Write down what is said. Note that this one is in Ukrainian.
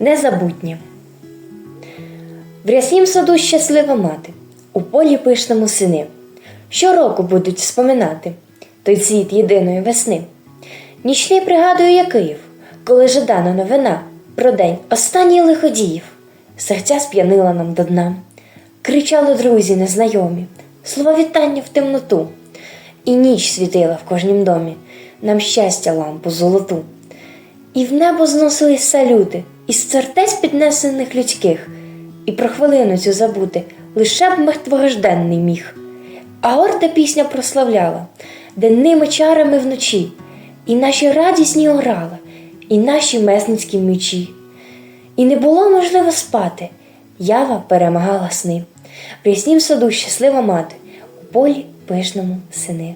Незабутнє. В ряснім саду щаслива мати, у полі пишному сини. Щороку будуть споминати той цвіт єдиної весни. Нічний пригадую я Київ, коли жадана новина про день останній лиходіїв. Серця сп'янила нам до дна. Кричали друзі незнайомі, слова вітання в темноту. І ніч світила в кожнім домі, нам щастя лампу золоту. І в небо зносились салюти із сердець піднесених людських, і про хвилину цю забути лише б мертворожденний міг. А орда пісня прославляла денними чарами вночі, і наші радісні орали, і наші месницькі мечі. І не було можливо спати, ява перемагала сни. В ряснім саду щаслива мати, у полі пишному сини.